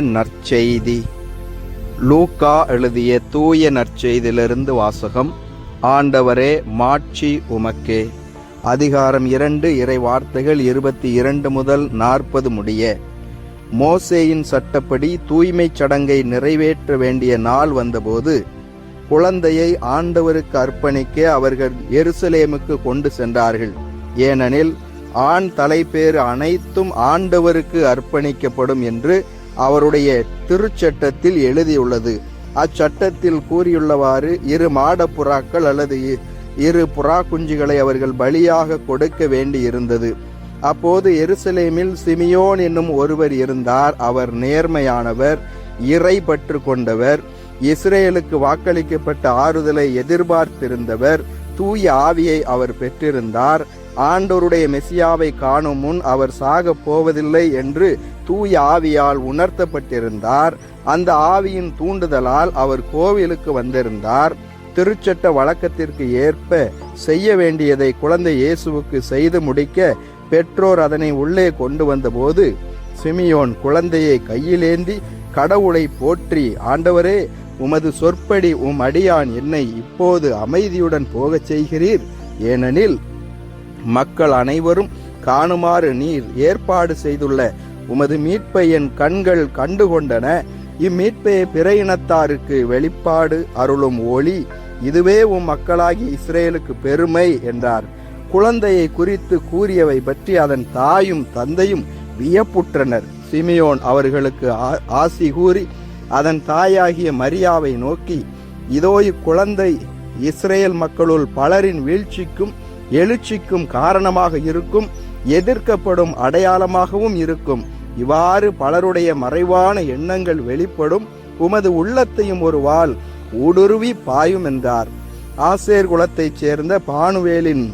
நற்செய்தி. லூக்கா எழுதிய தூய நற்செய்தியிலிருந்து வாசகம் ஆண்டவரே மாட்சி உமக்கே. அதிகாரம் இரண்டு இறை வார்த்தைகள் இருபத்தி இரண்டு முதல் நாற்பது முடிய. மோசேயின் சட்டப்படி தூய்மைச் சடங்கை நிறைவேற்ற வேண்டிய நாள் வந்தபோது குழந்தையை ஆண்டவருக்கு அர்ப்பணிக்க அவர்கள் எருசலேமுக்கு கொண்டு சென்றார்கள். ஏனெனில் ஆண் தலைப்பேறு அனைத்தும் ஆண்டவருக்கு அர்ப்பணிக்கப்படும் என்று அவருடைய திருச்சட்டத்தில் எழுதியுள்ளது. அச்சட்டத்தில் கூறியுள்ளவாறு இரு மாடப்புறாக்கள் அல்லது இ- இரு புறா குஞ்சுகளை அவர்கள் பலியாக கொடுக்க வேண்டியிருந்தது. அப்போது எருசலேமில் சிமியோன் என்னும் ஒருவர் இருந்தார். அவர் நேர்மையானவர் இறை பற்று கொண்டவர் இஸ்ரேலுக்கு வாக்களிக்கப்பட்ட ஆறுதலை எதிர்பார்த்திருந்தவர் தூய ஆவியை அவர் பெற்றிருந்தார். ஆண்டோருடைய மெசியாவை காணும் முன் அவர் சாகப் போவதில்லை என்று தூய ஆவியால் உணர்த்தப்பட்டிருந்தார். அந்த ஆவியின் தூண்டுதலால் அவர் கோவிலுக்கு வந்திருந்தார். திருச்சட்ட வழக்கத்திற்கு ஏற்ப செய்ய வேண்டியதை குழந்தை இயேசுவுக்கு செய்து முடிக்க பெற்றோர் அதனை உள்ளே கொண்டு வந்தபோது சிமியோன் குழந்தையை கையிலேந்தி கடவுளை போற்றி ஆண்டவரே உமது சொற்படி உம் அடியான் என்னை இப்போது அமைதியுடன் போகச் செய்கிறீர். ஏனெனில் மக்கள் அனைவரும் காணுமாறு நீர் ஏற்பாடு செய்துள்ள உமது மீட்பை என் கண்கள் கண்டுகொண்டன. இம்மீட்பை பிற இனத்தாருக்கு வெளிப்பாடு அருளும் ஒளி. இதுவே உம் மக்களாகி இஸ்ரேலுக்கு பெருமை என்றார். குழந்தையை குறித்து கூறியவை பற்றி அதன் தாயும் தந்தையும் வியப்புற்றனர். சிமியோன் அவர்களுக்கு ஆ- ஆசி கூறி அதன் தாயாகிய மரியாவை நோக்கி இதோ இக்குழந்தை இஸ்ரேல் மக்களுள் பலரின் வீழ்ச்சிக்கும் எழுச்சிக்கும் காரணமாக இருக்கும் எதிர்க்கப்படும் அடையாளமாகவும் இருக்கும். இவ்வாறு பலருடைய மறைவான எண்ணங்கள் வெளிப்படும். உமது உள்ளத்தையும் ஒரு வால் ஊடுருவி பாயும் என்றார் ஆசேர் குலத்தைச் சேர்ந்த பானுவேலின்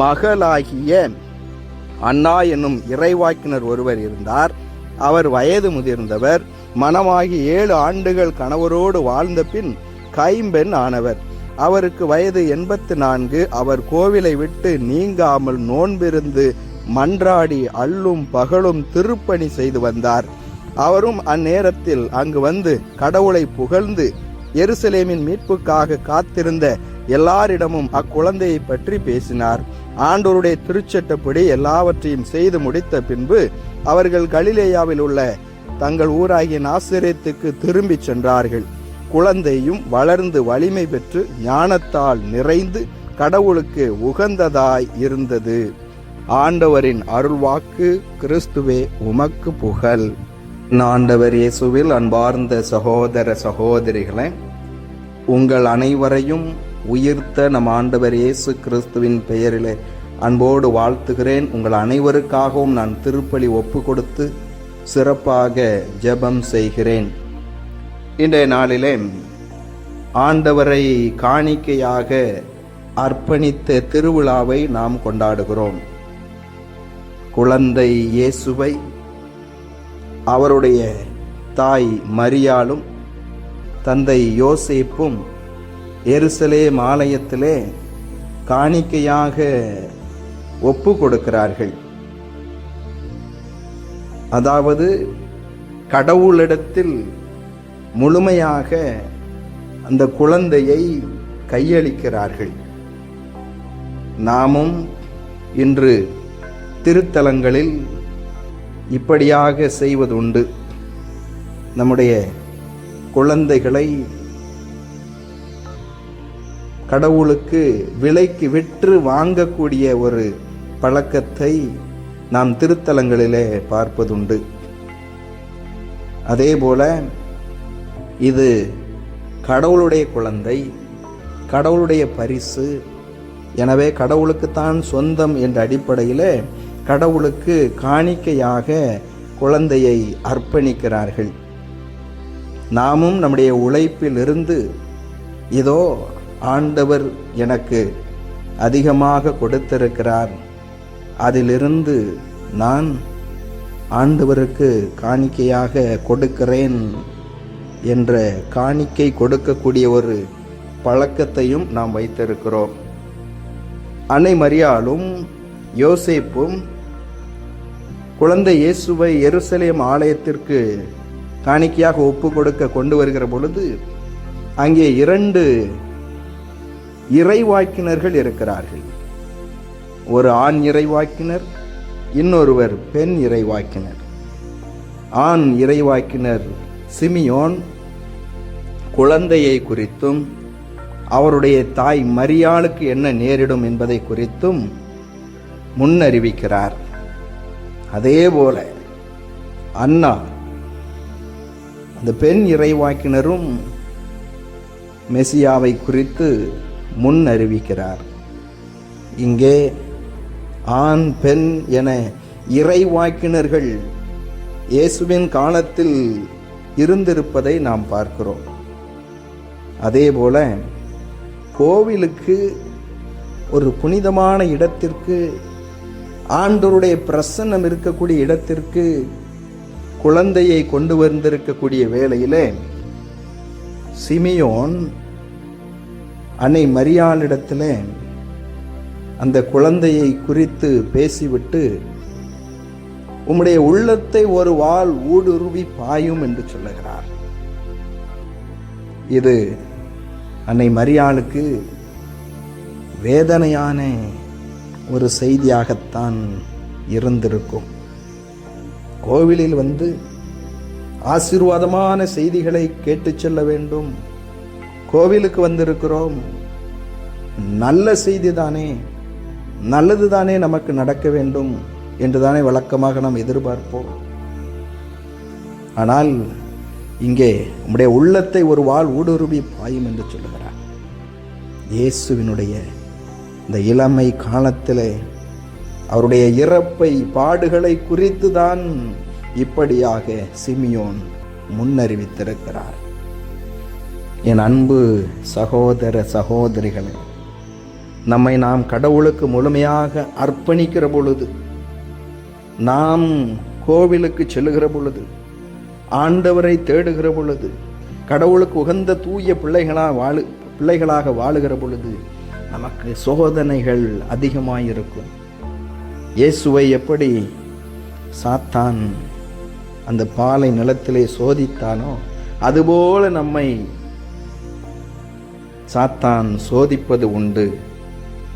மகளாகிய அண்ணா என்னும் இறைவாக்கினர் ஒருவர் இருந்தார். அவர் வயது முதிர்ந்தவர். மனமாகி ஏழு ஆண்டுகள் கணவரோடு வாழ்ந்த பின் கைம்பெண் ஆனவர். அவருக்கு வயது எண்பத்து நான்கு. அவர் கோவிலை விட்டு நீங்காமல் நோன்பிருந்து மன்றாடி அல்லும் பகலும் திருப்பணி செய்து வந்தார். அவரும் அந்நேரத்தில் அங்கு வந்து கடவுளை புகழ்ந்து எருசலேமின் மீட்புக்காக காத்திருந்த எல்லாரிடமும் அக்குழந்தையை பற்றி பேசினார். ஆண்டோருடைய திருச்சட்டப்படி எல்லாவற்றையும் செய்து முடித்த பின்பு அவர்கள் கலிலேயாவில் உள்ள தங்கள் ஊராகிய நாசிரியத்துக்கு திரும்பிச் சென்றார்கள். குழந்தையும் வளர்ந்து வலிமை பெற்று ஞானத்தால் நிறைந்து கடவுளுக்கு உகந்ததாய் இருந்தது. ஆண்டவரின் அருள்வாக்கு கிறிஸ்துவே உமக்கு புகழ். ஆண்டவர் இயேசுவில் அன்பார்ந்த சகோதர சகோதரிகளே உங்கள் அனைவரையும் உயிர்த்த நம் ஆண்டவர் இயேசு கிறிஸ்துவின் பெயரிலே அன்போடு வாழ்த்துகிறேன். உங்கள் அனைவருக்காகவும் நான் திருப்பலி ஒப்பு கொடுத்து சிறப்பாக ஜெபம் செய்கிறேன். இன்றைய நாளிலே ஆண்டவரை காணிக்கையாக அர்ப்பணித்த திருவிழாவை நாம் கொண்டாடுகிறோம். குழந்தை இயேசுவை அவருடைய தாய் மரியாளும் தந்தை யோசேப்பும் எருசலேம் ஆலயத்திலே காணிக்கையாக ஒப்பு கொடுக்கிறார்கள். அதாவது கடவுளிடத்தில் முழுமையாக அந்த குழந்தையை கையளிக்கிறார்கள். நாமும் இன்று திருத்தலங்களில் இப்படியாக செய்வதுண்டு. நம்முடைய குழந்தைகளை கடவுளுக்கு விலைக்கு விற்று வாங்கக்கூடிய ஒரு பழக்கத்தை நாம் திருத்தலங்களிலே பார்ப்பதுண்டு. அதேபோல இது கடவுளுடைய குழந்தை கடவுளுடைய பரிசு. எனவே கடவுளுக்குத்தான் சொந்தம் என்ற அடிப்படையில் கடவுளுக்கு காணிக்கையாக குழந்தையை அர்ப்பணிக்கிறார்கள். நாமும் நம்முடைய உழைப்பிலிருந்து இதோ ஆண்டவர் எனக்கு அதிகமாக கொடுத்திருக்கிறார். அதிலிருந்து நான் ஆண்டவருக்கு காணிக்கையாக கொடுக்கிறேன். என்ற காணிக்கை கொடுக்கக்கூடிய ஒரு பழக்கத்தையும் நாம் வைத்திருக்கிறோம். அன்னை மரியாலும் யோசேப்பும் குழந்தை இயேசுவை எருசலேம் ஆலயத்திற்கு காணிக்கையாக ஒப்பு கொடுக்க கொண்டு வருகிற பொழுது அங்கே இரண்டு இறைவாக்கினர்கள் இருக்கிறார்கள். ஒரு ஆண் இறைவாக்கினர் இன்னொருவர் பெண் இறைவாக்கினர். ஆண் இறைவாக்கினர் சிமியோன் குழந்தையை குறித்தும் அவருடைய தாய் மரியாளுக்கு என்ன நேரிடும் என்பதை குறித்தும் முன்னறிவிக்கிறார். அதேபோல அண்ணா அந்த பெண் இறைவாக்கினரும் மெசியாவை குறித்து முன் அறிவிக்கிறார் இங்கே ஆண் பெண் என இறைவாக்கினர்கள் இயேசுவின் காலத்தில் இருந்திருப்பதை நாம் பார்க்கிறோம். அதேபோல கோவிலுக்கு ஒரு புனிதமான இடத்திற்கு ஆண்டோருடைய பிரசன்னம் இருக்கக்கூடிய இடத்திற்கு குழந்தையை கொண்டு வந்திருக்கக்கூடிய வேளையில் சிமியோன் அன்னை மரியாளிடத்தில் அந்த குழந்தையை குறித்து பேசிவிட்டு உம்முடைய உள்ளத்தை ஒரு வாள் ஊடுருவி பாயும் என்று சொல்லுகிறார். இது அன்னை மரியாளுக்கு வேதனையான ஒரு செய்தியாகத்தான் இருந்திருக்கும். கோவிலில் வந்து ஆசீர்வாதமான செய்திகளை கேட்டுச் செல்ல வேண்டும். கோவிலுக்கு வந்திருக்கிறோம். நல்ல செய்தி தானே. நல்லது தானே நமக்கு நடக்க வேண்டும். என்று தானே வழக்கமாக நாம் எதிர்பார்ப்போம். ஆனால் இங்கே உம்முடைய உள்ளத்தை ஒரு வாள் ஊடுருவி பாயும் என்று சொல்லுகிறார். இயேசுவினுடைய இந்த இளமை காலத்திலே அவருடைய இறப்பை பாடுகளை குறித்து தான் இப்படியாக சிமியோன் முன்னறிவித்திருக்கிறார். என் அன்பு சகோதர சகோதரிகளே நம்மை நாம் கடவுளுக்கு முழுமையாக அர்ப்பணிக்கிற பொழுது நாம் கோவிலுக்கு செல்லுகிற பொழுது ஆண்டவரை தேடுகிற பொழுது கடவுளுக்கு உகந்த தூய பிள்ளைகளாக வாழு பிள்ளைகளாக வாழுகிற பொழுது நமக்கு சோதனைகள் அதிகமாயிருக்கும். இயேசுவை எப்படி சாத்தான் அந்த பாலை நிலத்திலே சோதித்தானோ அதுபோல நம்மை சாத்தான் சோதிப்பது உண்டு.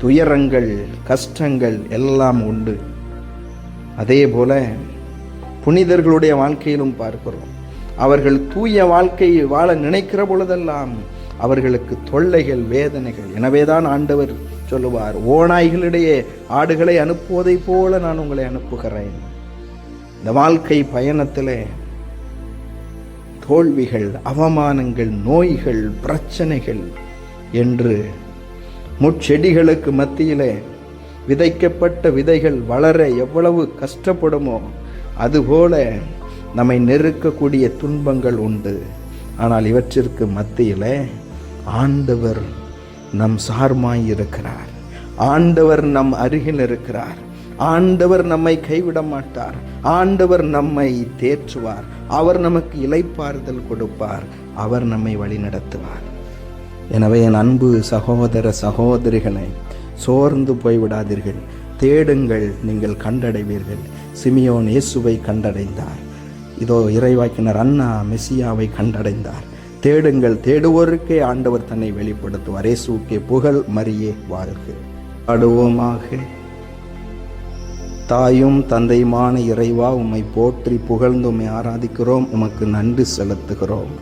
துயரங்கள் கஷ்டங்கள் எல்லாம் உண்டு. அதே போல புனிதர்களுடைய வாழ்க்கையிலும் பார்க்கிறோம். அவர்கள் தூய வாழ்க்கையை வாழ நினைக்கிற பொழுதெல்லாம் அவர்களுக்கு தொல்லைகள் வேதனைகள். எனவேதான் ஆண்டவர் சொல்லுவார் ஓநாய்களிடையே ஆடுகளை அனுப்புவதைப் போல நான் உங்களை அனுப்புகிறேன். இந்த வாழ்க்கை பயணத்தில் தோல்விகள் அவமானங்கள் நோய்கள் பிரச்சனைகள் என்று முட்செடிகளுக்கு மத்தியிலே விதைக்கப்பட்ட விதைகள் வளர எவ்வளவு கஷ்டப்படுமோ அதுபோல நம்மை நெருக்கக்கூடிய துன்பங்கள் உண்டு. ஆனால் இவற்றிற்கு மத்தியில் ஆண்டவர் நம் சார்மாய் இருக்கிறார் ஆண்டவர் நம் அருகில் இருக்கிறார். ஆண்டவர் நம்மை கைவிட மாட்டார். ஆண்டவர் நம்மை தேற்றுவார். அவர் நமக்கு இலைப்பாறுதல் கொடுப்பார். அவர் நம்மை வழிநடத்துவார். எனவே என் அன்பு சகோதர சகோதரிகளை சோர்ந்து போய்விடாதீர்கள். தேடுங்கள் நீங்கள் கண்டடைவீர்கள். சிமியோன் இயேசுவை கண்டடைந்தார். இதோ இறைவாக்கினர் அண்ணா மெஸ்ஸியாவை கண்டடைந்தார். தேடுங்கள் தேடுவோருக்கே ஆண்டவர் தன்னை வெளிப்படுத்துவார். இயேசுக்கே புகழ் மரியே வாழ்க. பாடுவோமாக. தாயும் தந்தையுமான இறைவா உம்மை போற்றி புகழ்ந்து உம்மை ஆராதிக்கிறோம். உமக்கு நன்றி செலுத்துகிறோம்.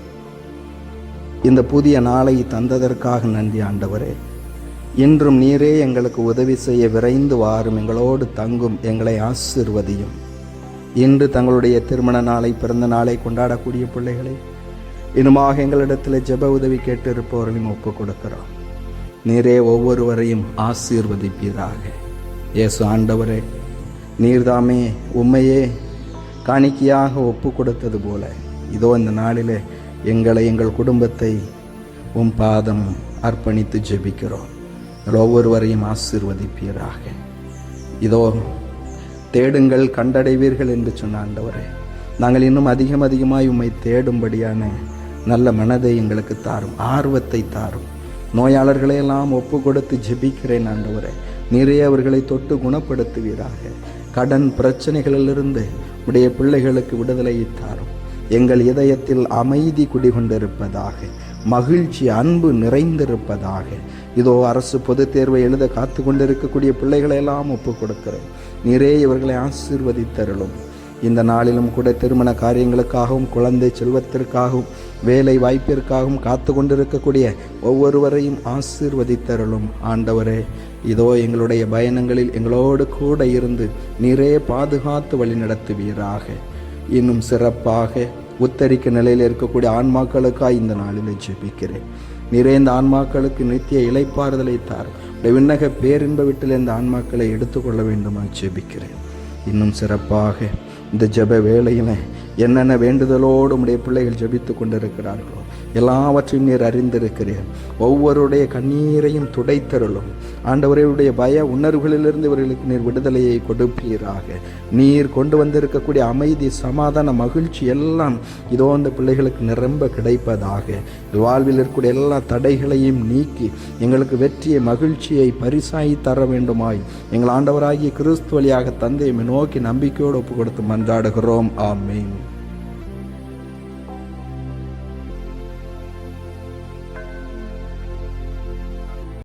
இந்த புதிய நாளை தந்ததற்காக நன்றி ஆண்டவரே. இன்றும் நீரே எங்களுக்கு உதவி செய்ய விரைந்து வாரும் எங்களோடு தங்கும் எங்களை ஆசிர்வதியும். இன்று தங்களுடைய திருமண நாளை பிறந்த நாளை கொண்டாடக்கூடிய பிள்ளைகளை இனுமாக எங்களிடத்தில் ஜெப உதவி கேட்டு ஒப்பு கொடுக்கிறோம். நீரே ஒவ்வொருவரையும் ஆசீர்வதிப்பீராக. இயேசு ஆண்டவரே நீர்தாமே உண்மையே காணிக்கையாக ஒப்பு கொடுத்தது போல இதோ இந்த நாளிலே எங்களை எங்கள் குடும்பத்தை உம் பாதம் அர்ப்பணித்து ஜெபிக்கிறோம். ஒவ்வொருவரையும் ஆசீர்வதிப்பீராக. இதோ தேடுங்கள் கண்டடைவீர்கள் என்று சொன்ன ஆண்டவரே நாங்கள் இன்னும் அதிகம் அதிகமாக உம்மை தேடும்படியான நல்ல மனதை எங்களுக்கு தாரும் ஆர்வத்தை தாரும். நோயாளர்களை எல்லாம் ஒப்பு கொடுத்து ஜெபிக்கிறேன் ஆண்டவரே நிறைய அவர்களை தொட்டு குணப்படுத்துவீராக. கடன் பிரச்சனைகளிலிருந்து உடைய பிள்ளைகளுக்கு விடுதலையை தாரும். எங்கள் இதயத்தில் அமைதி குடிகொண்டிருப்பதாக மகிழ்ச்சி அன்பு நிறைந்திருப்பதாக. இதோ அரசு பொதுத் தேர்வை எழுத காத்து கொண்டிருக்கக்கூடிய பிள்ளைகளை எல்லாம் கொடுக்கிறேன் நிறைய இவர்களை ஆசீர்வதித்தருளும். இந்த நாளிலும் கூட திருமண காரியங்களுக்காகவும் குழந்தை செல்வத்திற்காகவும் வேலை வாய்ப்பிற்காகவும் காத்து கொண்டிருக்கக்கூடிய ஒவ்வொருவரையும் ஆசீர்வதித்தருளும். ஆண்டவரே இதோ எங்களுடைய பயணங்களில் எங்களோடு கூட இருந்து நிறைய பாதுகாத்து வழி நடத்துவீராக இன்னும் சிறப்பாக உத்தரிக்க நிலையில் இருக்கக்கூடிய ஆன்மாக்களுக்காய் இந்த நாளில் ஜெபிக்கிறேன். நிறைந்த ஆன்மாக்களுக்கு நித்திய இலைப்பாறுதலை தார். விண்ணக பேரின்ப வீட்டில் இந்த ஆன்மாக்களை எடுத்துக்கொள்ள வேண்டுமா ஜெபிக்கிறேன். இன்னும் சிறப்பாக இந்த ஜெப வேளையில் என்னென்ன வேண்டுதலோடு உடைய பிள்ளைகள் ஜெபித்து கொண்டிருக்கிறார்களோ எல்லாவற்றையும் நீர் அறிந்திருக்கிறீர். ஒவ்வொருடைய கண்ணீரையும் துடைத்தருளும். ஆண்டவரையுடைய பய உணர்வுகளிலிருந்து இவர்களுக்கு நீர் விடுதலையை கொடுப்பீராக. நீர் கொண்டு வந்திருக்கக்கூடிய அமைதி சமாதான மகிழ்ச்சி எல்லாம் இதோ அந்த பிள்ளைகளுக்கு நிரம்ப கிடைப்பதாக. வாழ்வில் இருக்கக்கூடிய எல்லா தடைகளையும் நீக்கி எங்களுக்கு வெற்றியை மகிழ்ச்சியை பரிசாகி தர வேண்டுமாய். எங்கள் ஆண்டவராகிய கிறிஸ்து வழியாக தந்தையை நோக்கி நம்பிக்கையோடு ஒப்பு கொடுத்து மன்றாடுகிறோம். ஆமீன்.